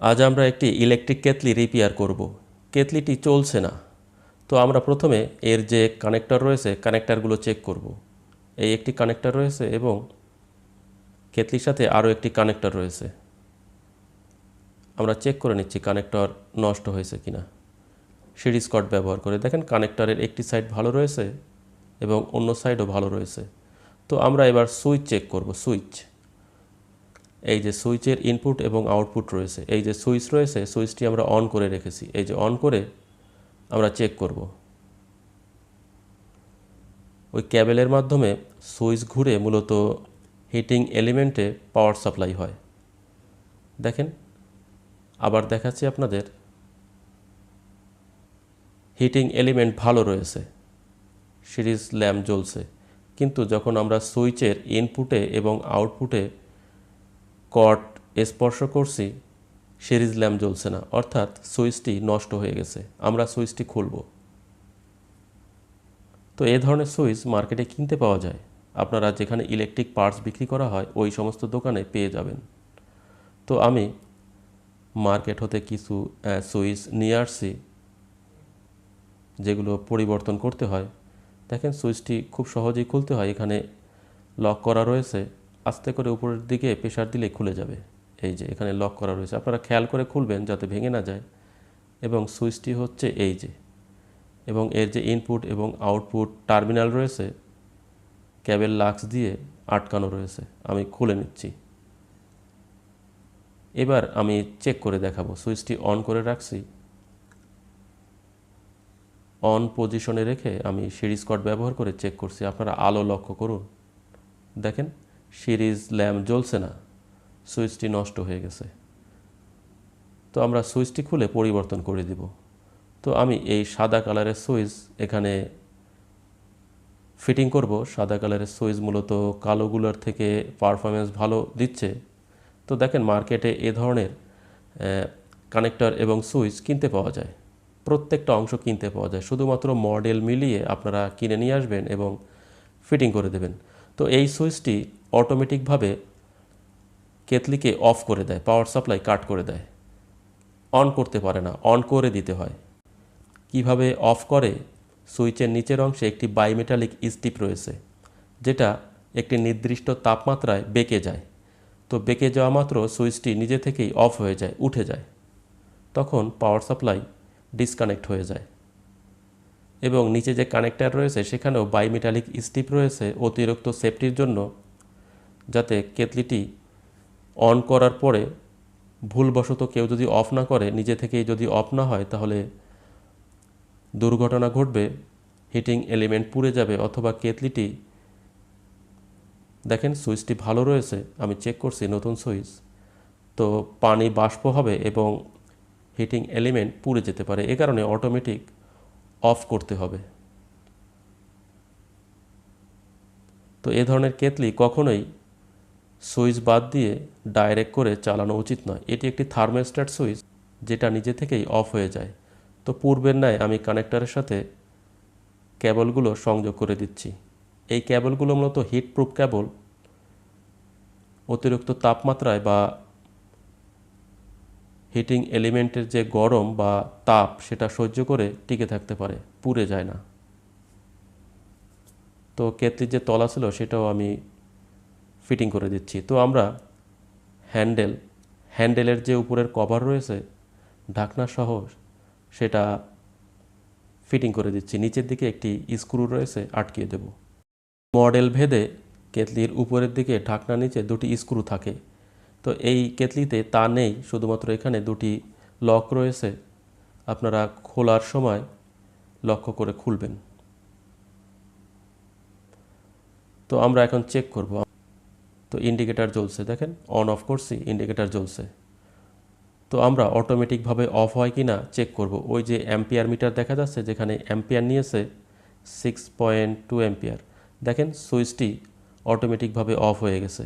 আজ আমরা একটি ইলেকট্রিক কেতলি রিপেয়ার করব। কেতলিটি চলছে না। তো আমরা প্রথমে এর যে কানেক্টর রয়েছে কানেক্টরগুলো চেক করব। এই একটি কানেক্টর রয়েছে এবং কেতলির সাথে আরও একটি কানেক্টর রয়েছে। আমরা চেক করে নিচ্ছি কানেক্টর নষ্ট হয়েছে কিনা। সিরিজ কট ব্যবহার করে দেখেন কানেক্টরের একটি সাইড ভালো রয়েছে এবং অন্য সাইডও ভালো রয়েছে। তো আমরা এবার সুইচ চেক করব সুইচ এই যে সুইচের ইনপুট এবং আউটপুট রয়েছে, এই যে সুইচ রয়েছে, সুইচটি আমরা অন করে রেখেছি। এই যে অন করে আমরা চেক করব। ওই ক্যাবেলের মাধ্যমে সুইচ ঘুরে মূলত হিটিং এলিমেন্টে পাওয়ার সাপ্লাই হয়। দেখেন, আবার দেখাচ্ছি আপনাদের। হিটিং এলিমেন্ট ভালো রয়েছে, সিরিজ ল্যাম্প জ্বলছে, কিন্তু যখন আমরা সুইচের ইনপুটে এবং আউটপুটে কট স্পর্শ করছি, সিরিজ ল্যাম্প জ্বলছে না। অর্থাৎ সুইচটি নষ্ট হয়ে গেছে। আমরা সুইচটি খুলব। তো এ ধরনের সুইচ মার্কেটে কিনতে পাওয়া যায়। আপনারা যেখানে ইলেকট্রিক পার্টস বিক্রি করা হয়, ওই সমস্ত দোকানে পেয়ে যাবেন। তো আমি মার্কেট হতে কিছু সুইচ নিয়ে আসছি, যেগুলো পরিবর্তন করতে হয়। দেখেন সুইচটি খুব সহজেই খুলতে হয়। এখানে লক করা রয়েছে। আস্তে করে উপরের দিকে প্রেশার দিলে খুলে যাবে। এই যে, এখানে লক করা রয়েছে। আপনারা খেয়াল করে খুলবেন যাতে ভেঙে না যায়। এবং সুইচটি হচ্ছে এই যে। এবং এর যে ইনপুট এবং আউটপুট টার্মিনাল রয়েছে ক্যাবেল লাক্স দিয়ে আটকানো রয়েছে। আমি খুলে নিচ্ছি। এবার আমি চেক করে দেখাবো। সুইচটি অন করে রাখছি। অন পজিশনে রেখে আমি সিরিজ কট ব্যবহার করে চেক করছি। আপনারা আলো লক্ষ্য করুন। দেখেন সিরিজ ল্যাম্প জ্বলছে না, সুইচটি নষ্ট হয়ে গেছে। তো আমরা সুইচটি খুলে পরিবর্তন করে দিব। তো আমি এই সাদা কালারের সুইচ এখানে ফিটিং করব। সাদা কালারের সুইচ মূলত কালোগুলোর থেকে পারফরমেন্স ভালো দিচ্ছে। তো দেখেন মার্কেটে এ ধরনের কানেক্টর এবং সুইচ কিনতে পাওয়া যায়। প্রত্যেকটা অংশ কিনতে পাওয়া যায়। শুধুমাত্র মডেল মিলিয়ে আপনারা কিনে নিয়ে আসবেন এবং ফিটিং করে দেবেন। তো এই সুইচটি অটোমেটিকভাবে কেতলিকে অফ করে দেয় পাওয়ার সাপ্লাই কাট করে দেয়। অন করতে পারে না অন করে দিতে হয়। কীভাবে অফ করে? সুইচের নিচের অংশে একটি বাইমেটালিক স্টিপ রয়েছে, যেটা একটি নির্দিষ্ট তাপমাত্রায় বেঁকে যায়। তো বেঁকে যাওয়া মাত্র সুইচটি নিজে থেকেই অফ হয়ে যায়, উঠে যায়। তখন পাওয়ার সাপ্লাই ডিসকানেক্ট হয়ে যায়। এবং নিচে যে কানেক্টার রয়েছে, সেখানেও বাইমেটালিক স্টিপ রয়েছে, অতিরিক্ত সেফটির জন্য যাতে কেতলিটি অন করার পরে ভুলবশত কেউ যদি অফ না করে, নিজে থেকেই যদি অফ না হয়, তাহলে দুর্ঘটনা ঘটবে হিটিং এলিমেন্ট পুড়ে যাবে, অথবা কেতলিটি, দেখেন সুইচটি ভালো রয়েছে, আমি চেক করছি নতুন সুইচ, তো পানি বাষ্প হবে এবং হিটিং এলিমেন্ট পুড়ে যেতে পারে, এ কারণে অটোমেটিক অফ করতে হবে। তো এ ধরনের কেতলি কখনোই সুইচ বাদ দিয়ে ডাইরেক্ট করে চালানো উচিত নয়। এটি একটি থার্মোস্ট্যাট সুইচ যেটা নিজে থেকেই অফ হয়ে যায়। তো পূর্বের ন্যায় আমি কানেক্টরের সাথে ক্যাবলগুলো সংযোগ করে দিচ্ছি। এই ক্যাবলগুলো মূলত হিট প্রুফ কেবল অতিরিক্ত তাপমাত্রায় বা হিটিং এলিমেন্টের যে গরম বা তাপ, সেটা সহ্য করে টিকে থাকতে পারে, পুড়ে যায় না। তো কেতলির যে তলা ছিল, সেটাও আমি ফিটিং করে দিচ্ছি। তো আমরা হ্যান্ডেল, হ্যান্ডেলের যে উপরের কভার রয়েছে, ঢাকনা সহ সেটা ফিটিং করে দিচ্ছি। নিচের দিকে একটি স্ক্রু রয়েছে, আটকিয়ে দেব। মডেল ভেদে কেতলির উপরের দিকে ঢাকনা নিচে দুটি স্ক্রু থাকে। তো এই কেতলিতে তা নেই, শুধুমাত্র এখানে দুটি লক রয়েছে। আপনারা খোলার সময় লক্ষ্য করে খুলবেন। তো আমরা এখন চেক করব। তো ইন্ডিকেটার জ্বলছে, দেখেন অন অফ করছি ইন্ডিকেটার জ্বলছে। তো আমরা অটোমেটিকভাবে অফ হয় কি না চেক করব। ওই যে অ্যাম্পিয়ার মিটার দেখা যাচ্ছে, যেখানে অ্যাম্পিয়ার নিয়েছে সিক্স পয়েন্ট টু অ্যাম্পিয়ার দেখেন সুইচটি অটোমেটিকভাবে অফ হয়ে গেছে।